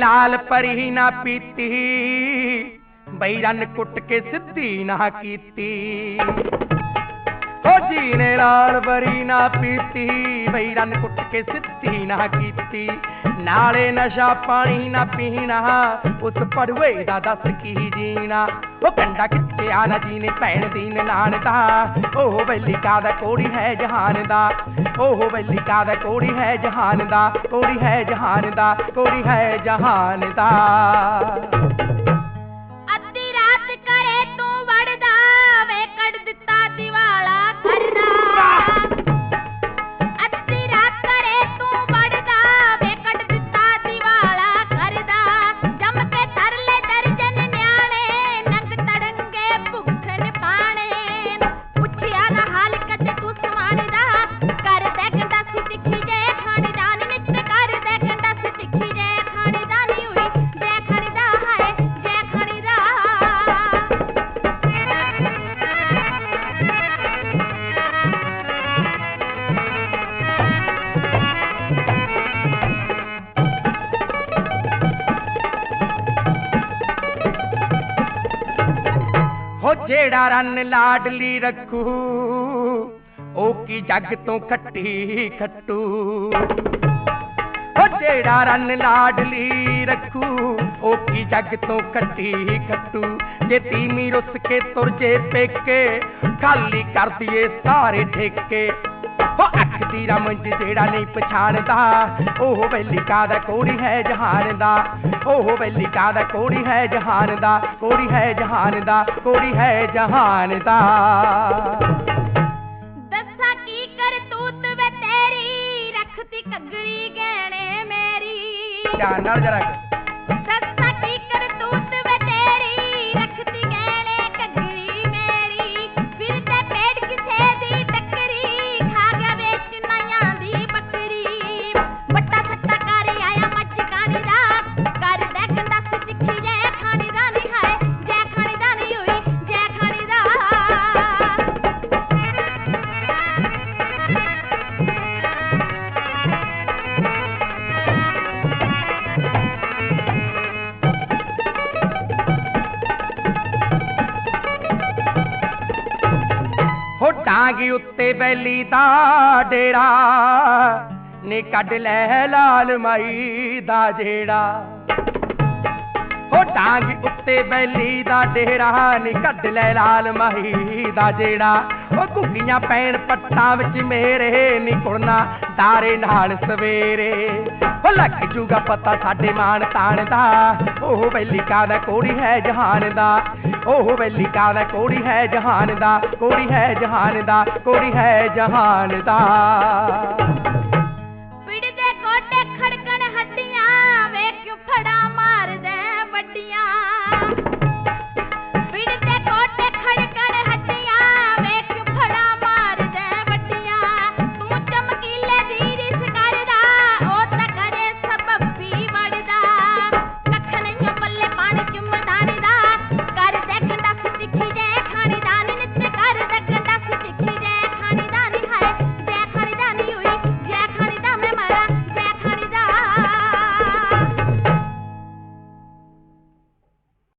ਲਾਲ ਪਰੀ ਨਾ ਪੀਤੀ। ਬਈ ਰੰਨ ਕੁੱਟ ਕੇ ਸਿੱਧੀ ਨਾ ਕੀਤੀ। ਜੀ ਨੇ ਲਾਲ ਪਰੀ ਨਾ ਪੀਤੀ, ਬਈ ਰੰਨ ਕੁੱਟ ਕੇ ਸਿੱਧੀ ਨਾ ਕੀਤੀ। ਨਾਲੇ ਨਸ਼ਾ ਪਾਣੀ ਨਾ ਪੀਣਾ, ਉਸ ਪੜਵੇ ਦਾ ਦੱਸ ਕੀ ਜੀਣਾ। ਉਹ ਕੰਡਾ ਕਿੱਥਿਆ ਨਾ ਜੀ ਨੇ ਭੈਣ ਦੀ ਨਾਨ ਦਾ। ਉਹ ਬੈਲੀ ਦਾ ਕੋੜੀ ਹੈ ਜਹਾਨ ਦਾ। ਉਹ ਬੈਲੀ ਦਾ ਕੋੜੀ ਹੈ ਜਹਾਨ ਦਾ, ਕੋੜੀ ਹੈ ਜਹਾਨ ਦਾ, ਕੋੜੀ ਹੈ ਜਹਾਨ ਦਾ। ਜਿਹੜਾ ਰੰਨ ਲਾਡਲੀ ਰੱਖੂ, ਉਹ ਕੀ ਜੱਗ ਤੋਂ ਖੱਟੀ ਖੱਟੂ? ਹੋ ਜਿਹੜਾ ਰੰਨ ਲਾਡਲੀ ਰੱਖੂ, ਉਹ ਕੀ ਜੱਗ ਤੋਂ ਖੱਟੀ ਖੱਟੂ? ਜੇ ਤੀਮੀ ਰੁੱਸ ਕੇ ਤੁਰ ਜੇ ਪੇਕੇ, ਖਾਲੀ ਕਰ ਦਈਏ ਸਾਰੇ ਠੇਕੇ। ਅੱਖ ਦੀ ਰਮਜ ਜਿਹੜਾ ਨਹੀਂ ਪਛਾਣਦਾ ਉਹ ਵੈਲਿਕਾ ਦਾ ਕੋੜੀ ਹੈ ਜਹਾਨ ਦਾ ਉਹ ਵੈਲਿਕਾ ਦਾ ਕੋੜੀ ਹੈ ਜਹਾਨ ਦਾ ਕੋੜੀ ਹੈ ਜਹਾਨ ਦਾ ਕੋੜੀ ਹੈ ਜਹਾਨ ਦਾ ਦੱਸਾਂ ਕੀ ਕਰਤੂਤ ਵੇ ਤੇਰੀ ਰੱਖਤੀ ਕੱਗੜੀ ਗਹਿਣੇ ਮੇਰੀ। ਧਿਆਨ ਨਾਲ ਜਰਾ ਡਾਂਗੀ ਉੱਤੇ ਬੈਲੀ ਦਾ ਡੇਰਾ। ਨੇ ਕੱਢ ਲੈ ਲਾਲ ਮਾਈ ਦਾ ਜਿਹੜਾ ਹੋ ਡਾਂਗੀ ਉੱਤੇ ਬੈਲੀ ਦਾ ਡੇਰਾ ਨੇ ਕੱਢ ਲੈ ਲਾਲ ਮਾਈ ਦਾ ਜਿਹੜਾ। ਉਹ ਘੁੱਗੀਆਂ ਪੈਣ ਪੱਟਾਂ ਵਿੱਚ ਮੇਰੇ ਨੀ ਕੁੜਨਾ ਦਾਰੇ ਨਾਲ ਸਵੇਰੇ। ਉਹ ਲੱਗ ਜੂਗਾ ਪਤਾ ਸਾਡੇ ਮਾਨ ਤਾਣ ਦਾ। ਉਹ ਬੈਲੀ ਦਾ ਕੋੜੀ ਹੈ ਜਹਾਨ ਦਾ। ਉਹ ਬੈਲੀ ਦਾ ਕੋੜੀ ਹੈ ਜਹਾਨ ਦਾ। ਕੋੜੀ ਹੈ ਜਹਾਨ ਦਾ। ਕੋੜੀ ਹੈ ਜਹਾਨ ਦਾ।